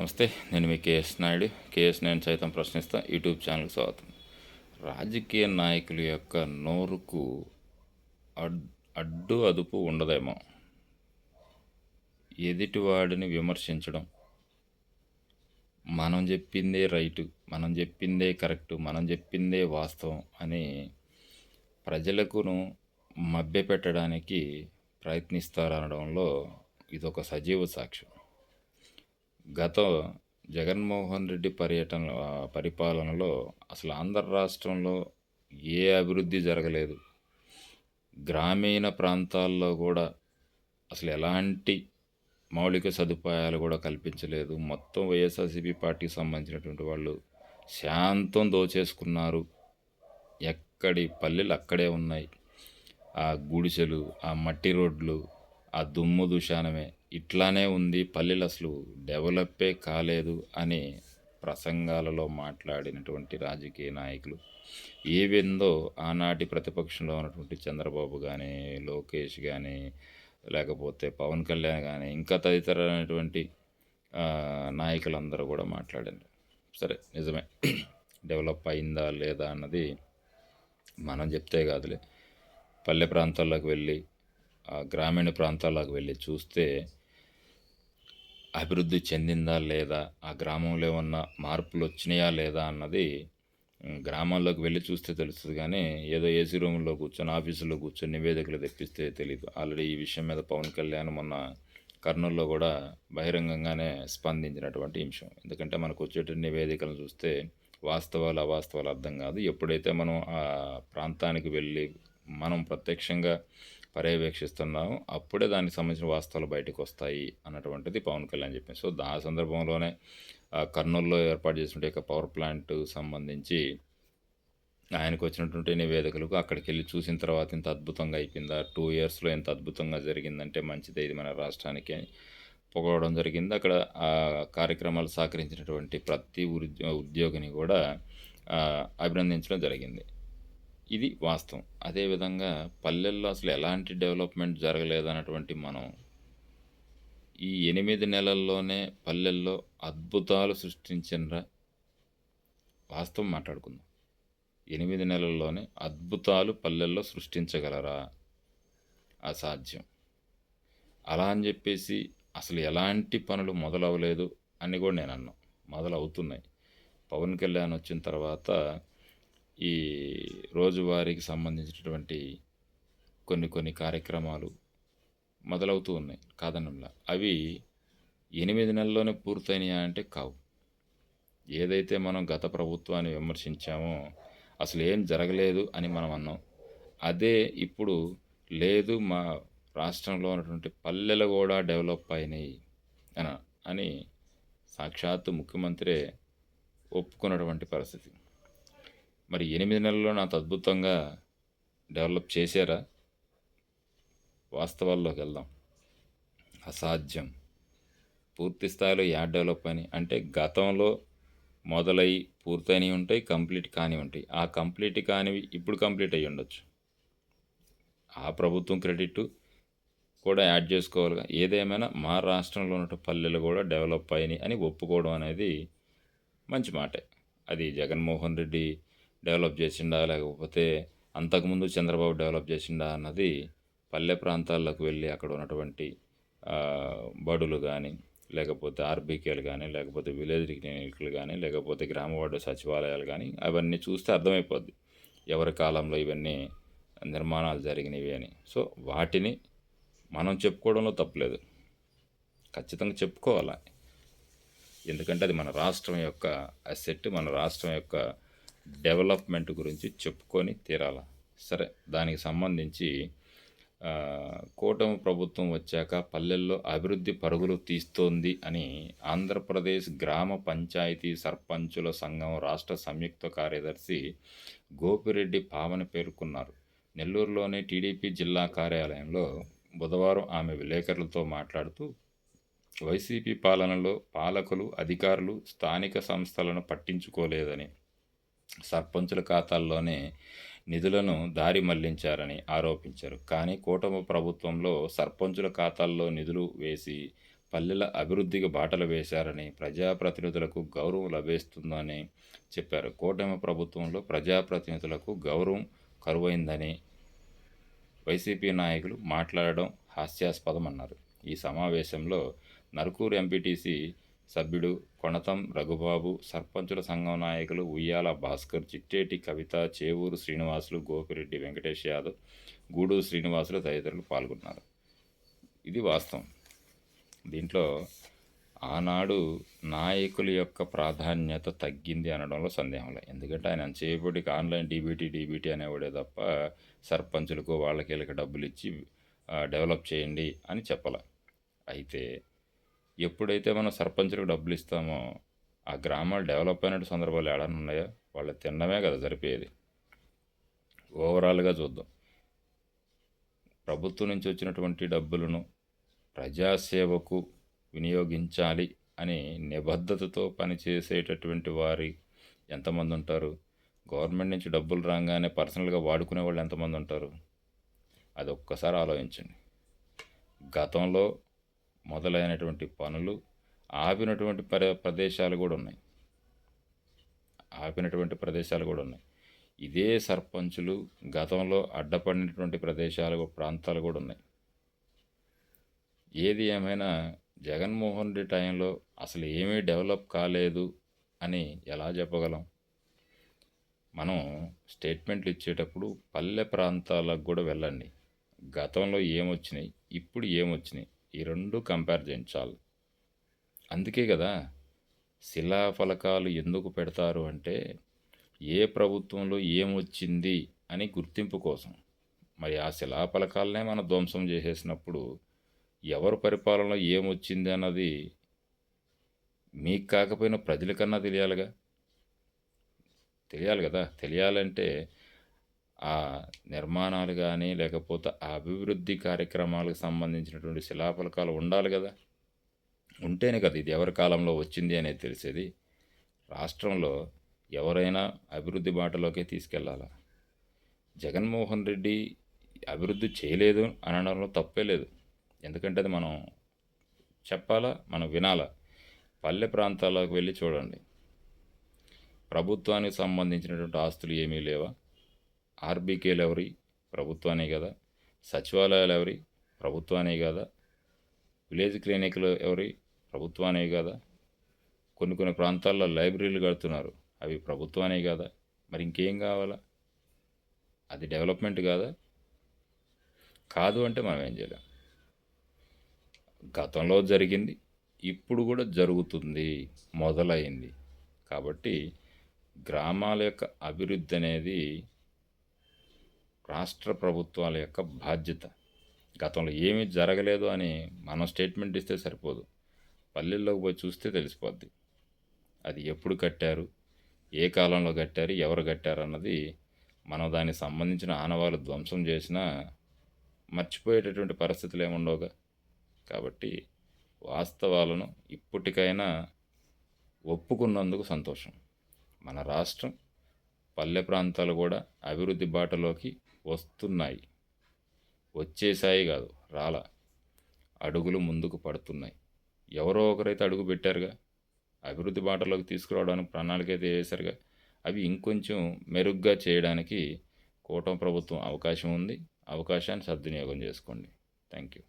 నమస్తే నేను మీ KS Naidu. KS నేను సైతం ప్రశ్నిస్తా. యూట్యూబ్ ఛానల్ స్వాగతం. రాజకీయ నాయకుల యొక్క నోరుకు అడ్ అడ్డు అదుపు ఉండదేమో. ఎదుటివాడిని విమర్శించడం. మనం చెప్పిందే రైటు మనం చెప్పిందే కరెక్టు మనం చెప్పిందే వాస్తవం అని ప్రజలకును మభ్యపెట్టడానికి ప్రయత్నిస్తారనడంలో ఇదొక సజీవ సాక్ష్యం. గత జగన్మోహన్ రెడ్డి పర్యటన పరిపాలనలో అసలు ఆంధ్ర రాష్ట్రంలో ఏ అభివృద్ధి జరగలేదు. గ్రామీణ ప్రాంతాల్లో కూడా అసలు ఎలాంటి మౌలిక సదుపాయాలు కూడా కల్పించలేదు. మొత్తం వైఎస్ఆర్సీపీ పార్టీకి సంబంధించినటువంటి వాళ్ళు శాంతం దోచేసుకున్నారు. ఎక్కడి పల్లెలు అక్కడే ఉన్నాయి. ఆ గుడిసెలు ఆ మట్టి రోడ్లు ఆ దుమ్ము దుషానమే. ఇట్లానే ఉంది పల్లెలు అసలు డెవలప్పే కాలేదు అని ప్రసంగాలలో మాట్లాడినటువంటి రాజకీయ నాయకులు. ఏవిందో ఆనాటి ప్రతిపక్షంలో ఉన్నటువంటి చంద్రబాబు కానీ లోకేష్ కానీ లేకపోతే పవన్ కళ్యాణ్ కానీ ఇంకా తదితరమైనటువంటి ఆ, నాయకులందరూ కూడా మాట్లాడారు. సరే నిజమే. డెవలప్ అయిందా లేదా అన్నది మనం చెప్తే కాదులే. పల్లె ప్రాంతాల్లోకి వెళ్ళి గ్రామీణ ప్రాంతాల్లోకి వెళ్ళి చూస్తే అభివృద్ధి చెందిందా లేదా? ఆ గ్రామంలో ఏమన్నా మార్పులు వచ్చినాయా లేదా అన్నది గ్రామాల్లోకి వెళ్ళి చూస్తే తెలుస్తుంది. కానీ ఏదో ఏసీ రూమ్లో కూర్చొని ఆఫీసులో కూర్చొని నివేదికలు తెప్పిస్తే తెలియదు ఆల్రెడీ ఈ విషయం మీద పవన్ కళ్యాణ్ మొన్న కర్నూలులో కూడా బహిరంగంగానే స్పందించినటువంటి అంశం. ఎందుకంటే మనకు వచ్చేటువంటి నివేదికలను చూస్తే వాస్తవాలు అవాస్తవాలు అర్థం కాదు. ఎప్పుడైతే మనం ఆ ప్రాంతానికి వెళ్ళి మనం ప్రత్యక్షంగా పర్యవేక్షిస్తున్నాము. అప్పుడే దానికి సంబంధించిన వాస్తవాలు బయటకు వస్తాయి అన్నటువంటిది పవన్ కళ్యాణ్ చెప్పింది సో ఆ సందర్భంలోనే కర్నూలులో ఏర్పాటు చేసినటువంటి యొక్క పవర్ ప్లాంట్ సంబంధించి ఆయనకు వచ్చినటువంటి నివేదికలకు అక్కడికి వెళ్ళి చూసిన తర్వాత ఇంత అద్భుతంగా అయిపోయిందా? టూ ఇయర్స్లో ఎంత అద్భుతంగా జరిగిందంటే మంచిదే ఇది మన రాష్ట్రానికి అని పొగవడం జరిగింది. అక్కడ ఆ కార్యక్రమాలు సహకరించినటువంటి ప్రతి ఉద్యో ఉద్యోగిని కూడా అభినందించడం జరిగింది. ఇది వాస్తవం. అదేవిధంగా పల్లెల్లో అసలు ఎలాంటి డెవలప్మెంట్ జరగలేదన్నటువంటి మనం ఈ ఎనిమిది నెలల్లోనే పల్లెల్లో అద్భుతాలు సృష్టించినరా వాస్తవం మాట్లాడుకుందాం. ఎనిమిది నెలల్లోనే అద్భుతాలు పల్లెల్లో సృష్టించగలరా? అసాధ్యం అలా అని చెప్పేసి అసలు ఎలాంటి పనులు మొదలవలేదు అని కూడా నేను అన్నా మొదలవుతున్నాయి. పవన్ కళ్యాణ్ వచ్చిన తర్వాత ఈ రోజువారీకి సంబంధించినటువంటి కొన్ని కొన్ని కార్యక్రమాలు మొదలవుతూ ఉన్నాయి. కాదనంలా అవి ఎనిమిది నెలల్లోనే పూర్తయినాయా అంటే కావు. ఏదైతే మనం గత ప్రభుత్వాన్ని విమర్శించామో అసలు ఏం జరగలేదు అని మనం అన్నాం. అదే ఇప్పుడు లేదు మా రాష్ట్రంలో ఉన్నటువంటి పల్లెలు కూడా డెవలప్ అయినాయి అన అని సాక్షాత్తు ముఖ్యమంత్రే ఒప్పుకున్నటువంటి పరిస్థితి. మరి ఎనిమిది నెలల్లో నాకు అద్భుతంగా డెవలప్ చేశారా? వాస్తవాల్లోకి వెళ్దాం. అసాధ్యం. పూర్తి స్థాయిలో యాడ్ డెవలప్ అని అంటే గతంలో మొదలై పూర్తయినవి ఉంటాయి కంప్లీట్ కాని ఉంటాయి. ఆ కంప్లీట్ కానివి ఇప్పుడు కంప్లీట్ అయ్యి ఉండొచ్చు. ఆ ప్రభుత్వం క్రెడిట్ కూడా యాడ్ చేసుకోవాలి ఏదేమైనా మా రాష్ట్రంలో ఉన్న పల్లెలు కూడా డెవలప్ అయినాయి అని ఒప్పుకోవడం అనేది మంచి మాటే. అది జగన్మోహన్ రెడ్డి డెవలప్ చేసిండా? లేకపోతే అంతకుముందు చంద్రబాబు డెవలప్ చేసిండా అన్నది పల్లె ప్రాంతాల్లోకి వెళ్ళి అక్కడ ఉన్నటువంటి బడులు కానీ లేకపోతే ఆర్బీకేలు కానీ లేకపోతే విలేజ్ క్లినిక్లు కానీ లేకపోతే గ్రామ వార్డు సచివాలయాలు కానీ అవన్నీ చూస్తే అర్థమైపోద్ది. ఎవరి కాలంలో ఇవన్నీ నిర్మాణాలు జరిగినవి అని. సో వాటిని మనం చెప్పుకోవడంలో తప్పలేదు. ఖచ్చితంగా చెప్పుకోవాలి? ఎందుకంటే అది మన రాష్ట్రం యొక్క అసెట్ మన రాష్ట్రం యొక్క డెవలప్మెంట్ గురించి చెప్పుకొని తీరాల? సరే దానికి సంబంధించి కూటమి ప్రభుత్వం వచ్చాక పల్లెల్లో అభివృద్ధి పరుగులు తీస్తోంది అని ఆంధ్రప్రదేశ్ గ్రామ పంచాయతీ సర్పంచుల సంఘం రాష్ట్ర సంయుక్త కార్యదర్శి గోపిరెడ్డి పావని పేర్కొన్నారు. నెల్లూరులోని టీడీపీ జిల్లా కార్యాలయంలో బుధవారం ఆమె విలేకరులతో మాట్లాడుతూ వైసీపీ పాలనలో పాలకులు అధికారులు స్థానిక సంస్థలను పట్టించుకోలేదని సర్పంచుల ఖాతాల్లోనే నిధులను దారి మళ్ళించారని ఆరోపించారు. కానీ కూటమి ప్రభుత్వంలో సర్పంచుల ఖాతాల్లో నిధులు వేసి పల్లెల అభివృద్ధికి బాటలు వేశారని ప్రజాప్రతినిధులకు గౌరవం లభిస్తుందని చెప్పారు. కూటమి ప్రభుత్వంలో ప్రజాప్రతినిధులకు గౌరవం కరువైందని వైసీపీ నాయకులు మాట్లాడడం హాస్యాస్పదం అన్నారు ఈ సమావేశంలో నరుకూరు ఎంపీటీసీ సభ్యుడు కొణతం రఘుబాబు సర్పంచుల సంఘం నాయకులు ఉయ్యాల భాస్కర్ చిట్టేటి కవిత చేవూరు శ్రీనివాసులు గోపిరెడ్డి వెంకటేష్ యాదవ్ గూడూరు శ్రీనివాసులు తదితరులు పాల్గొన్నారు. ఇది వాస్తవం. దీంట్లో ఆనాడు నాయకుల యొక్క ప్రాధాన్యత తగ్గింది అనడంలో సందేహం లేదు. ఎందుకంటే ఆయన చేయబడికి ఆన్లైన్ డీబీటీ డీబీటీ అనేవాడే తప్ప సర్పంచులకు వాళ్ళకి వీళ్ళకి డబ్బులు ఇచ్చి డెవలప్ చేయండి అని చెప్పాల. అయితే ఎప్పుడైతే మనం సర్పంచులకు డబ్బులు ఇస్తామో ఆ గ్రామాలు డెవలప్ అయినట్టు సందర్భాలు ఏడాది ఉన్నాయో? వాళ్ళు తినడమే కదా సరిపోయేది ఓవరాల్గా చూద్దాం. ప్రభుత్వం నుంచి వచ్చినటువంటి డబ్బులను ప్రజాసేవకు వినియోగించాలి అని నిబద్ధతతో పనిచేసేటటువంటి వారి ఎంతమంది ఉంటారు? గవర్నమెంట్ నుంచి డబ్బులు రాగానే పర్సనల్గా వాడుకునే వాళ్ళు ఎంతమంది ఉంటారు? అది ఒక్కసారి ఆలోచించండి. గతంలో మొదలైనటువంటి పనులు ఆపినటువంటి ప్ర ప్రదేశాలు కూడా ఉన్నాయి. ఆపినటువంటి ప్రదేశాలు కూడా ఉన్నాయి. ఇదే సర్పంచులు గతంలో అడ్డపడినటువంటి ప్రదేశాలు ప్రాంతాలు కూడా ఉన్నాయి. ఏది ఏమైనా జగన్మోహన్ రెడ్డి టైంలో అసలు ఏమీ డెవలప్ కాలేదు అని ఎలా చెప్పగలం? మనం స్టేట్మెంట్లు ఇచ్చేటప్పుడు పల్లె ప్రాంతాలకు కూడా వెళ్ళండి. గతంలో ఏమొచ్చినాయి ఇప్పుడు ఏమొచ్చినాయి? ఈ రెండు కంపేర్ చేయించాలి. అందుకే కదా శిలాఫలకాలు ఎందుకు పెడతారు అంటే ఏ ప్రభుత్వంలో ఏమొచ్చింది అని గుర్తింపు కోసం. మరి ఆ శిలాఫలకాలనే మనం ధ్వంసం చేసేసినప్పుడు ఎవరు పరిపాలనలో ఏమొచ్చింది అన్నది మీకు కాకపోయినా ప్రజలకన్నా తెలియాలిగా. తెలియాలి కదా తెలియాలంటే ఆ నిర్మాణాలు కానీ లేకపోతే ఆ అభివృద్ధి కార్యక్రమాలకు సంబంధించినటువంటి శిలాఫలకాలు ఉండాలి కదా. ఉంటేనే కదా ఇది ఎవరి కాలంలో వచ్చింది అనేది తెలిసేది. రాష్ట్రంలో ఎవరైనా అభివృద్ధి బాటలోకే తీసుకెళ్ళాలా? జగన్మోహన్ రెడ్డి అభివృద్ధి చేయలేదు అనడంలో తప్పే లేదు. ఎందుకంటే అది మనం చెప్పాలా? మనం వినాలా? పల్లె ప్రాంతాలకు వెళ్ళి చూడండి. ప్రభుత్వానికి సంబంధించినటువంటి ఆస్తులు ఏమీ లేవా? ఆర్బీకేలు ఎవరి ప్రభుత్వానే కదా సచివాలయాలు ఎవరి ప్రభుత్వానే కదా విలేజ్ క్లినిక్లు ఎవరి ప్రభుత్వానే కదా కొన్ని కొన్ని ప్రాంతాల్లో లైబ్రరీలు కడుతున్నారు. అవి ప్రభుత్వానే కదా మరి ఇంకేం కావాలా? అది డెవలప్మెంట్ కాదా? కాదు అంటే మనం ఏం చేయలేం. గతంలో జరిగింది ఇప్పుడు కూడా జరుగుతుంది మొదలైంది. కాబట్టి గ్రామాల యొక్క అభివృద్ధి అనేది రాష్ట్ర ప్రభుత్వాల యొక్క బాధ్యత. గతంలో ఏమీ జరగలేదు అని మనం స్టేట్మెంట్ ఇస్తే సరిపోదు. పల్లెల్లోకి పోయి చూస్తే తెలిసిపోద్ది. అది ఎప్పుడు కట్టారు? ఏ కాలంలో కట్టారు? ఎవరు కట్టారు అన్నది మనం దానికి సంబంధించిన ఆనవాళ్ళు ధ్వంసం చేసినా మర్చిపోయేటటువంటి పరిస్థితులు ఏముండవుగా? కాబట్టి వాస్తవాలను ఇప్పటికైనా ఒప్పుకున్నందుకు సంతోషం. మన రాష్ట్రం పల్లె ప్రాంతాలు కూడా అభివృద్ధి బాటలోకి వస్తున్నాయి. వచ్చేసాయి కాదు రాల. అడుగులు ముందుకు పడుతున్నాయి. ఎవరో ఒకరైతే అడుగు పెట్టారుగా. అభివృద్ధి బాటలోకి తీసుకురావడానికి ప్రణాళిక అయితే వేశారుగా. అవి ఇంకొంచెం మెరుగ్గా చేయడానికి కూటమి ప్రభుత్వం అవకాశం ఉంది. అవకాశాన్ని సద్వినియోగం చేసుకోండి. Thank you